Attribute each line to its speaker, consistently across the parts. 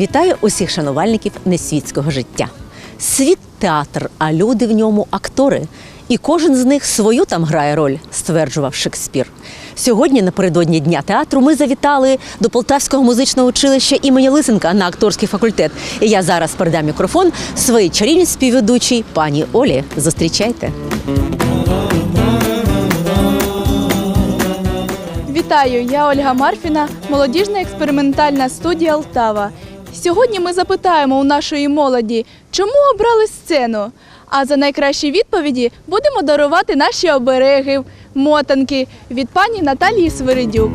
Speaker 1: Вітаю усіх шанувальників несвітського життя. Світ театр, а люди в ньому актори. І кожен з них свою там грає роль, стверджував Шекспір. Сьогодні, напередодні дня театру, ми завітали до Полтавського музичного училища імені Лисенка на акторський факультет. І я зараз передам мікрофон своїй чарівній співведучій пані Олі. Зустрічайте.
Speaker 2: Вітаю, я Ольга Марфіна, молодіжна експериментальна студія Алтава. Сьогодні ми запитаємо у нашої молоді, чому обрали сцену. А за найкращі відповіді будемо дарувати наші обереги, мотанки від пані Наталії Свиридюк.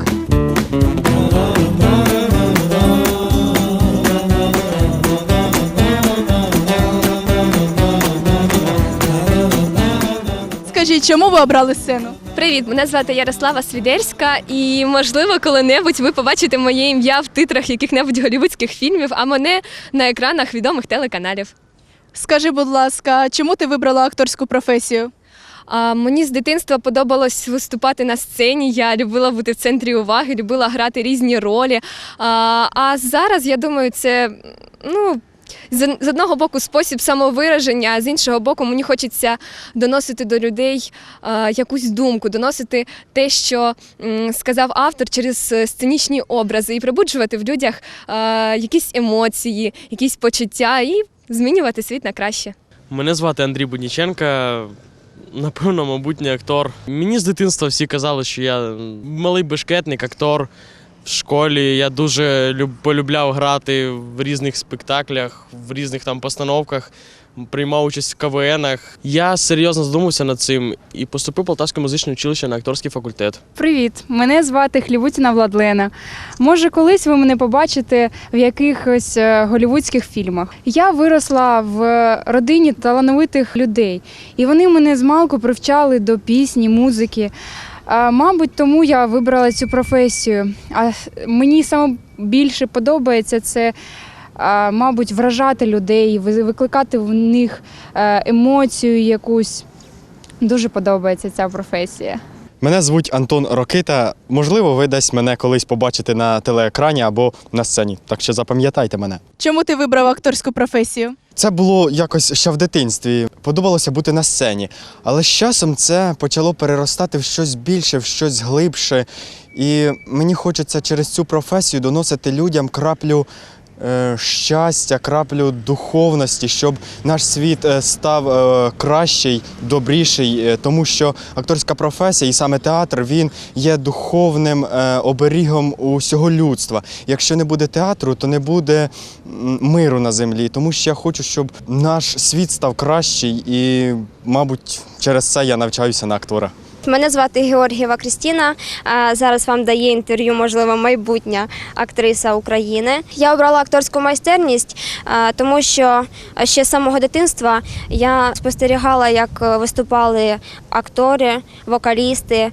Speaker 2: Скажіть, чому ви обрали сцену?
Speaker 3: Привіт, мене звати Ярослава Свідерська, і можливо, коли-небудь ви побачите моє ім'я в титрах яких-небудь голівудських фільмів, а мене на екранах відомих телеканалів.
Speaker 2: Скажи, будь ласка, чому ти вибрала акторську професію?
Speaker 3: А, мені з дитинства подобалось виступати на сцені. Я любила бути в центрі уваги, любила грати різні ролі. А, а зараз я думаю, це ну. З одного боку спосіб самовираження, а з іншого боку, мені хочеться доносити до людей е, якусь думку, доносити те, що сказав автор через сценічні образи, і пробуджувати в людях е, якісь емоції, якісь почуття і змінювати світ на краще.
Speaker 4: Мене звати Андрій Будніченка. Напевно, мабуть, актор. Мені з дитинства всі казали, що я малий бешкетник, актор. В школі я дуже люб- полюбляв грати в різних спектаклях, в різних там постановках, приймав участь в КВНах. Я серйозно задумався над цим і поступив в Полтавське музичне училище на акторський факультет.
Speaker 5: Привіт, мене звати Хлівутіна Владлена. Може, колись ви мене побачите в якихось е, голівудських фільмах. Я виросла в родині талановитих людей, і вони мене з малку привчали до пісні, музики. Мабуть, тому я вибрала цю професію. А мені саме більше подобається це. Мабуть, вражати людей, викликати в них е, емоцію якусь. Дуже подобається ця професія.
Speaker 6: Мене звуть Антон Рокита. Можливо, ви десь мене колись побачите на телеекрані або на сцені. Так що запам'ятайте мене.
Speaker 2: Чому ти вибрав акторську професію?
Speaker 6: Це було якось ще в дитинстві. Подобалося бути на сцені. Але з часом це почало переростати в щось більше, в щось глибше. І мені хочеться через цю професію доносити людям краплю. Е, Щастя, краплю духовності, щоб наш світ е, став е, кращий, добріший, тому що акторська професія і саме театр він є духовним оберігом усього людства. Якщо не буде театру, то не буде миру на землі. Тому що я хочу, щоб наш світ став кращий, і, мабуть, через це я навчаюся на актора.
Speaker 7: Мене звати Георгієва Крістіна. Зараз вам дає інтерв'ю, можливо, майбутня актриса України. Я обрала акторську майстерність, тому що ще з самого дитинства я спостерігала, як виступали актори, вокалісти,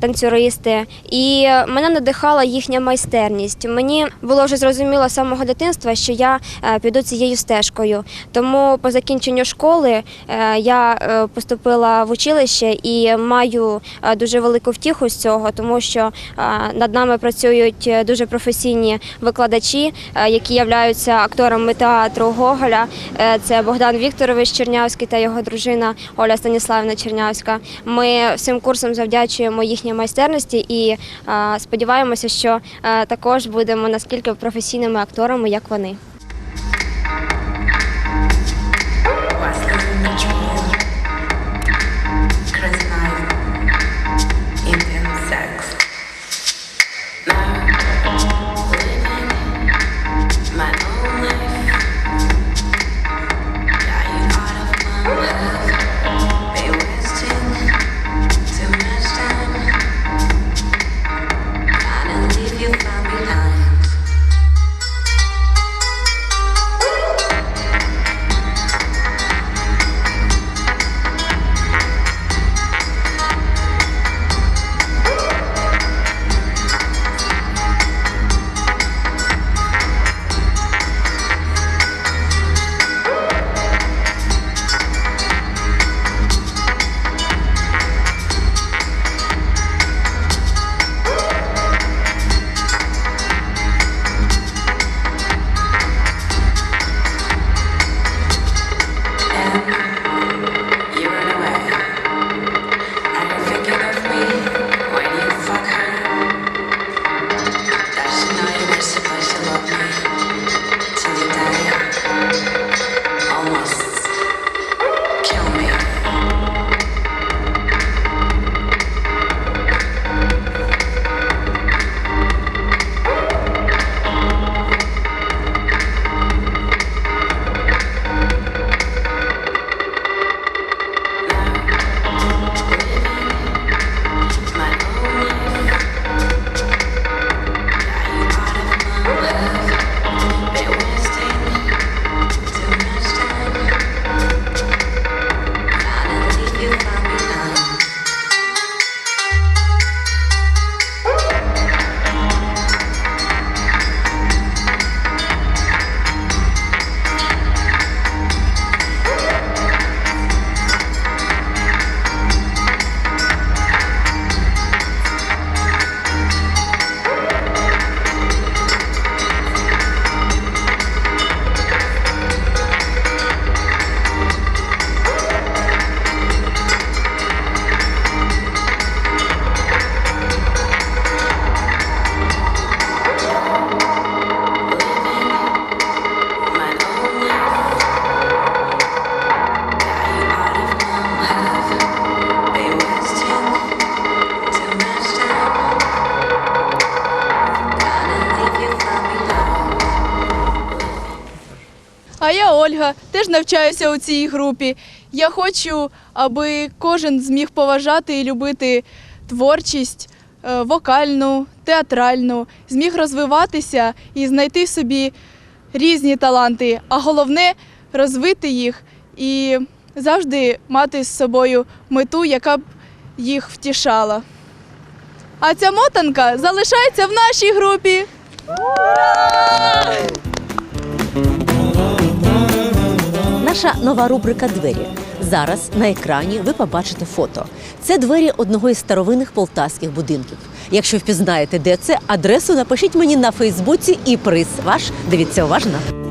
Speaker 7: танцюристи, і мене надихала їхня майстерність. Мені було вже зрозуміло з самого дитинства, що я е, піду цією стежкою. Тому по закінченню школи е, я е, поступила в училище і маю е, дуже велику втіху з цього, тому що е, над нами працюють е, дуже професійні викладачі, які являються акторами театру Гоголя. Це Богдан Вікторович Чернявський та його дружина Оля Станіславівна Чернявська. Ми всім курсом завдячуємо їхній майстерності і сподіваємося, що також будемо наскільки професійними акторами, як вони.
Speaker 2: Теж навчаюся у цій групі. Я хочу, аби кожен зміг поважати і любити творчість е, вокальну, театральну, зміг розвиватися і знайти в собі різні таланти, а головне розвити їх і завжди мати з собою мету, яка б їх втішала. А ця мотанка залишається в нашій групі.
Speaker 1: Наша нова рубрика Двері. Зараз на екрані ви побачите фото. Це двері одного із старовинних полтавських будинків. Якщо впізнаєте, де це, адресу напишіть мені на Фейсбуці і приз ваш. Дивіться уважно.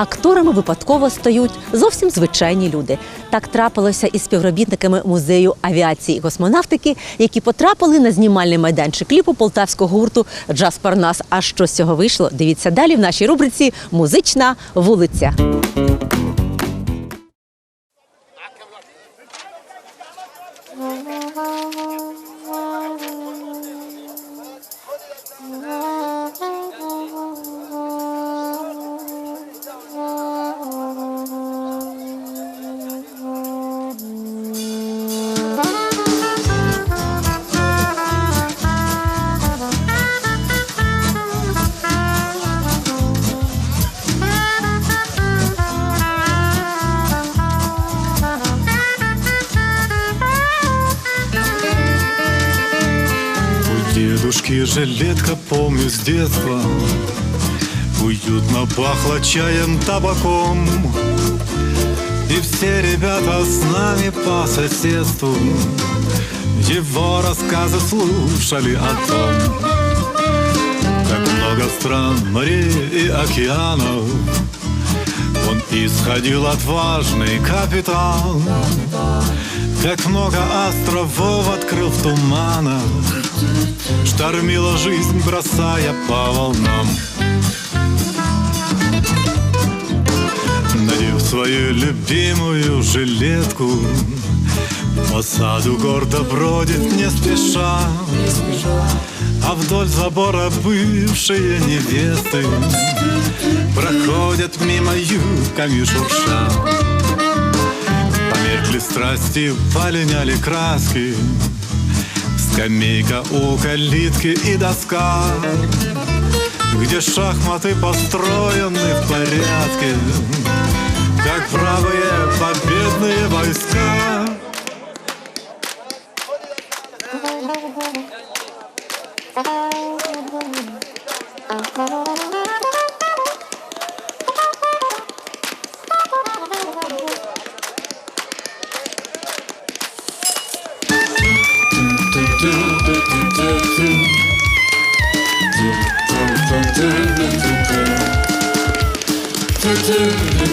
Speaker 1: Акторами випадково стають зовсім звичайні люди. Так трапилося із співробітниками музею авіації і космонавтики, які потрапили на знімальний майданчик кліпу полтавського гурту Джаз Парнас. А що з цього вийшло? Дивіться далі в нашій рубриці Музична вулиця.
Speaker 8: У дедушки жилетка, помню с детства Уютно пахло чаем, табаком И все ребята с нами по соседству Его рассказы слушали о том Как много стран, морей и океанов Он исходил отважный капитан Как много островов открыл в туманах Штормила жизнь, бросая по волнам. Надев свою любимую жилетку По саду гордо бродит не спеша. А вдоль забора бывшие невесты Проходят мимо юбками шурша. Померкли страсти, полиняли краски Скамейка у калитки и доска Где шахматы построены в порядке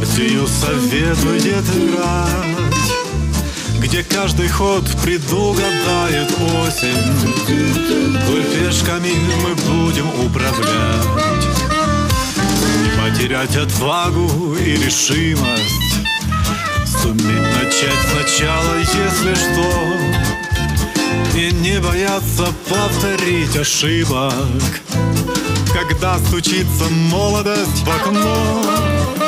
Speaker 8: партию советует играть Где каждый ход предугадает осень. Пешками мы будем управлять. Не потерять отвагу и решимость. Суметь начать сначала, если что. И не бояться повторить ошибок. Когда стучится молодость в окно